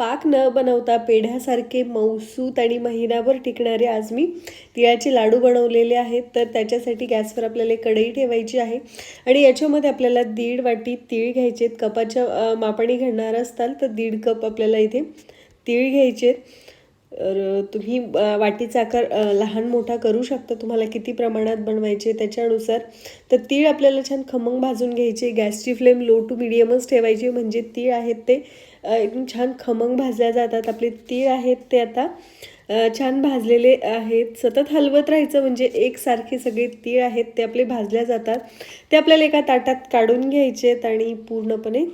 पाक न बनवता पेढ्यासारखे मऊसूत आणि महिनाभर टिकणारे आज मी तिळाचे लाडू बनवलेले आहेत. तर त्याच्यासाठी गॅसवर आपल्याला एक कढई ठेवायची आहे आणि याच्यामध्ये आपल्याला दीड वाटी तीळ घ्यायचे आहेत कपाच्या अ, मापाने घेणार असताल तर दीड कप आपल्याला इथे तीळ घ्यायचे आहेत तर तुम्ही वाटीचा आकार लहान मोठा करू शकता. तुम्हाला किती प्रमाणात बनवायचे त्याच्यानुसार. तर तीळ आपल्याला छान खमंग भाजून घ्यायचे. गॅसची फ्लेम लो टू मिडियमच ठेवायची. म्हणजे तीळ आहेत ते एकदम छान खमंग भाजल्या जातात. आपले तीळ आहेत ते आता छान भाजलेले आहेत. सतत हलवत राहायचं म्हणजे एकसारखे सगळे तीळ आहेत ते आपले भाजल्या जातात. ते आपल्याला एका ताटात काढून घ्यायचे आहेत आणि पूर्णपणे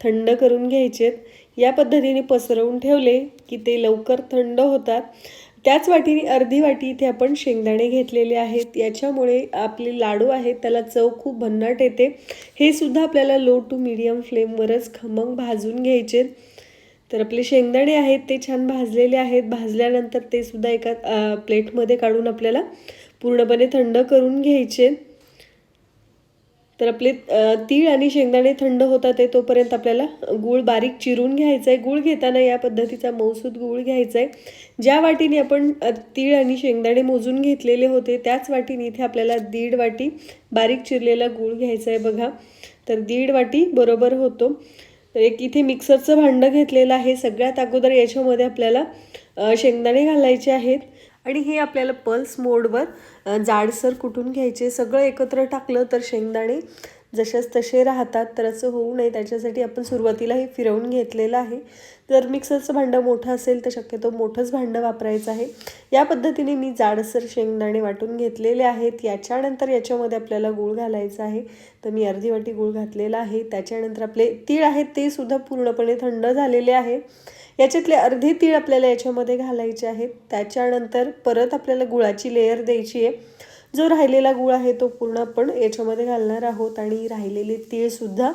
थंड करून घ्यायचे या पद्धतीने पसरवून ठेवले की ते लवकर थंड होतात. त्याच वाटीने अर्धी वाटी इथे आपण शेंगदाणे घेतलेले आहेत. याच्यामुळे आपले लाडू आहेत त्याला चव खूप भन्नाट येते. हे सुद्धा आपल्याला लो टू मिडियम फ्लेमवरच खमंग भाजून घ्यायचे. तर आपले शेंगदाणे आहेत ते छान भाजलेले आहेत. भाजल्यानंतर ते सुद्धा एका प्लेटमध्ये काढून आपल्याला पूर्णपणे थंड करून घ्यायचे. तर आपले तीळ आणि शेंगदाणे थंड होतात आहे तोपर्यंत आपल्याला गूळ बारीक चिरून घ्यायचा आहे गूळ घेताना या पद्धतीचा मौसूद गूळ घ्यायचा आहे ज्या वाटीने आपण तीळ आणि शेंगदाणे मोजून घेतलेले होते त्याच वाटीने इथे आपल्याला दीड वाटी बारीक चिरलेला गूळ घ्यायचा आहे बघा. तर दीड वाटी बरोबर होतो. तर एक इथे मिक्सरचं भांडं घेतलेलं आहे. सगळ्यात अगोदर याच्यामध्ये आपल्याला शेंगदाणे घालायचे आहेत. आणि हे आपल्याला पल्स मोडवर जाडसर कुठून घ्यायचे सगळं एकत्र टाकलं तर शेंगदाणे जशाच तसे राहतात तर असं होऊ नये. त्याच्यासाठी आपण सुरुवातीला हे फिरवून घेतलेलं आहे. जर मिक्सरचं भांडं मोठं असेल तर शक्यतो मोठंच भांडं वापरायचं आहे. या पद्धतीने मी जाडसर शेंगदाणे वाटून घेतलेले आहेत. याच्यानंतर याच्यामध्ये आपल्याला गूळ घालायचा आहे. तर मी अर्धी वाटी गूळ घातलेला आहे. त्याच्यानंतर आपले तीळ आहेत ते सुद्धा पूर्णपणे थंड झालेले आहे. याच्यातले अर्धे तीळ आपल्याला याच्यामध्ये घालायचे आहेत. त्याच्यानंतर परत आपल्याला गुळाची लेअर द्यायची आहे. जो राहिलेला गुळ आहे तो पूर्ण आपण याच्यामध्ये घालणार आहोत आणि राहिलेले तीळसुद्धा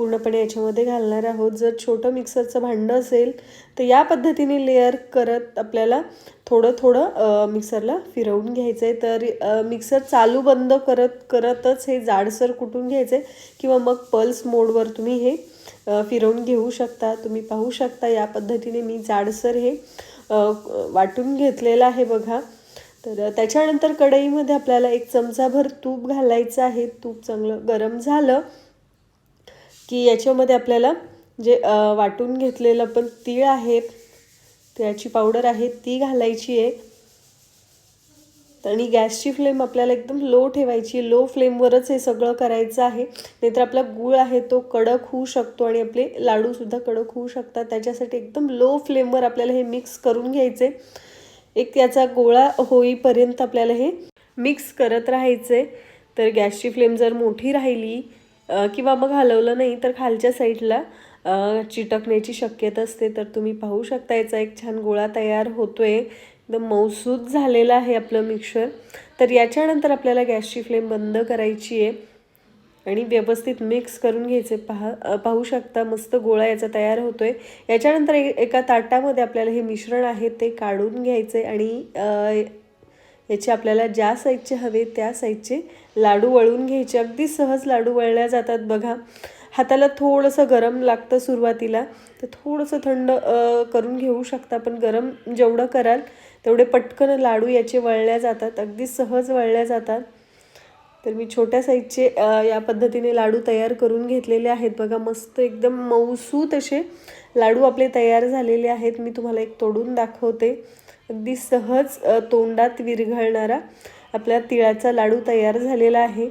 पूर्णपणे याच्यामध्ये घालणार आहोत. जर छोटं मिक्सरचं भांडं असेल तर या पद्धतीने लेअर करत आपल्याला थोडं थोडं मिक्सरला फिरवून घ्यायचं आहे तर मिक्सर चालू बंद करत करतच हे जाडसर कुटून घ्यायचं आहे किंवा मग पल्स मोडवर तुम्ही हे फिरवून घेऊ शकता. तुम्ही पाहू शकता या पद्धतीने मी जाडसर हे वाटून घेतलेलं आहे बघा. तर त्याच्यानंतर कढईमध्ये आपल्याला एक चमचाभर तूप घालायचं आहे. तूप चांगलं गरम झालं. की याच्यामध्ये आपल्याला जे वाटून घेतलेलं पण तीळ आहे त्याची पावडर आहे ती घालायची आहे. आणि गॅसची फ्लेम आपल्याला एकदम लो ठेवायची लो फ्लेमवरच हे सगळं करायचं आहे. नाहीतर आपला गूळ आहे तो कडक होऊ शकतो आणि आपले लाडूसुद्धा कडक होऊ शकतात. त्याच्यासाठी एकदम लो फ्लेमवर आपल्याला हे मिक्स करून घ्यायचे. एक त्याचा गोळा होईपर्यंत आपल्याला हे मिक्स करत राहायचे. तर गॅसची फ्लेम जर मोठी राहिली किंवा मग हलवलं नाही तर खालच्या साईडला चिटकण्याची शक्यता असते तर तुम्ही पाहू शकता. याचा एक छान गोळा तयार होतो आहे एकदम मौसूद झालेला आहे आपलं मिक्सर तर याच्यानंतर आपल्याला गॅसची फ्लेम बंद करायची आहे. आणि व्यवस्थित मिक्स करून घ्यायचे. पहा पाहू शकता मस्त गोळा याचा तयार होतो आहे याच्यानंतर ए- एका ताटामध्ये आपल्याला हे मिश्रण आहे ते काढून घ्यायचे आणि याचे आपल्याला ज्या साईजचे हवे त्या साईजचे लाडू वळून घ्यायचे. अगदी सहज लाडू वळल्या जातात बघा. हाताला थोडंसं गरम लागतं सुरुवातीला. तर थोडंसं थंड करून घेऊ शकता पण गरम जेवढं कराल तेवढे पटकन लाडू याचे वळल्या जातात. अगदी सहज वळल्या जातात. तर मी छोट्या साईजचे या पद्धतीने लाडू तयार करून घेतलेले आहेत बघा. मस्त एकदम मऊसूत असे लाडू आपले तयार झालेले आहेत. मी तुम्हाला एक तोडून दाखवते. अगदी सहज तोंडात विरघळणारा आपल्या तिळाचा लाडू तयार झालेला आहे.